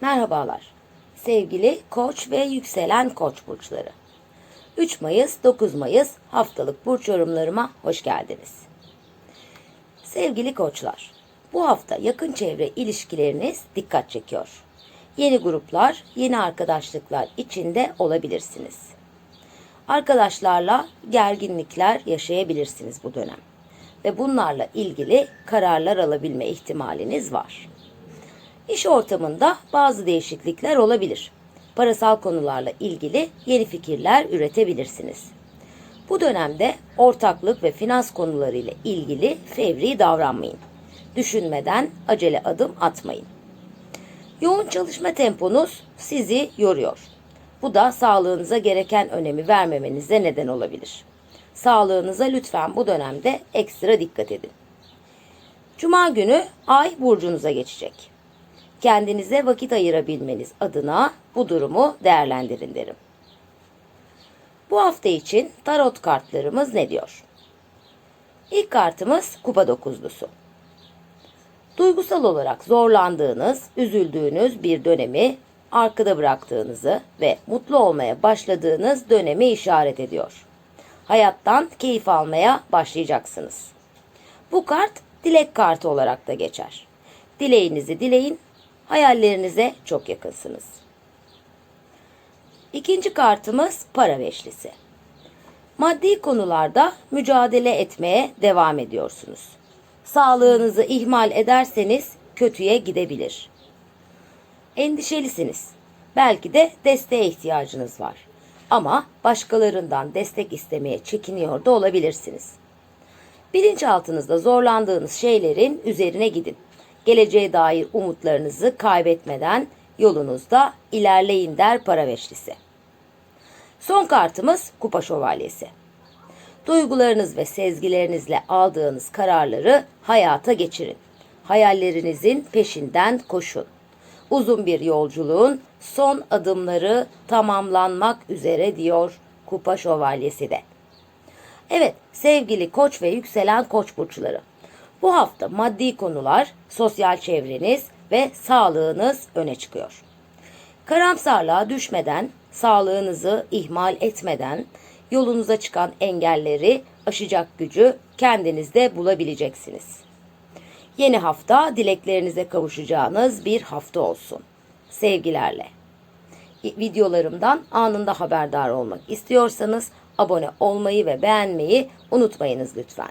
Merhabalar. Sevgili Koç ve yükselen Koç burçları. 3 Mayıs 9 Mayıs haftalık burç yorumlarıma hoş geldiniz. Sevgili Koçlar, bu hafta yakın çevre ilişkileriniz dikkat çekiyor. Yeni gruplar, yeni arkadaşlıklar içinde olabilirsiniz. Arkadaşlarla gerginlikler yaşayabilirsiniz bu dönem ve bunlarla ilgili kararlar alabilme ihtimaliniz var. İş ortamında bazı değişiklikler olabilir. Parasal konularla ilgili yeni fikirler üretebilirsiniz. Bu dönemde ortaklık ve finans konuları ile ilgili fevri davranmayın. Düşünmeden acele adım atmayın. Yoğun çalışma temponuz sizi yoruyor. Bu da sağlığınıza gereken önemi vermemenize neden olabilir. Sağlığınıza lütfen bu dönemde ekstra dikkat edin. Cuma günü ay burcunuza geçecek. Kendinize vakit ayırabilmeniz adına bu durumu değerlendirin derim. Bu hafta için tarot kartlarımız ne diyor? İlk kartımız kupa dokuzlusu. Duygusal olarak zorlandığınız, üzüldüğünüz bir dönemi arkada bıraktığınızı ve mutlu olmaya başladığınız dönemi işaret ediyor. Hayattan keyif almaya başlayacaksınız. Bu kart dilek kartı olarak da geçer. Dileğinizi dileyin, hayallerinize çok yakınsınız. İkinci kartımız para beşlisi. Maddi konularda mücadele etmeye devam ediyorsunuz. Sağlığınızı ihmal ederseniz kötüye gidebilir. Endişelisiniz. Belki de desteğe ihtiyacınız var. Ama başkalarından destek istemeye çekiniyor da olabilirsiniz. Bilinçaltınızda zorlandığınız şeylerin üzerine gidin. Geleceğe dair umutlarınızı kaybetmeden yolunuzda ilerleyin der para beşlisi. Son kartımız kupa şövalyesi. Duygularınız ve sezgilerinizle aldığınız kararları hayata geçirin. Hayallerinizin peşinden koşun. Uzun bir yolculuğun son adımları tamamlanmak üzere diyor Kupa Şövalyesi de. Evet sevgili koç ve yükselen koç burçları. Bu hafta maddi konular, sosyal çevreniz ve sağlığınız öne çıkıyor. Karamsarlığa düşmeden, sağlığınızı ihmal etmeden yolunuza çıkan engelleri aşacak gücü kendinizde bulabileceksiniz. Yeni hafta dileklerinize kavuşacağınız bir hafta olsun. Sevgilerle. Videolarımdan anında haberdar olmak istiyorsanız abone olmayı ve beğenmeyi unutmayınız lütfen.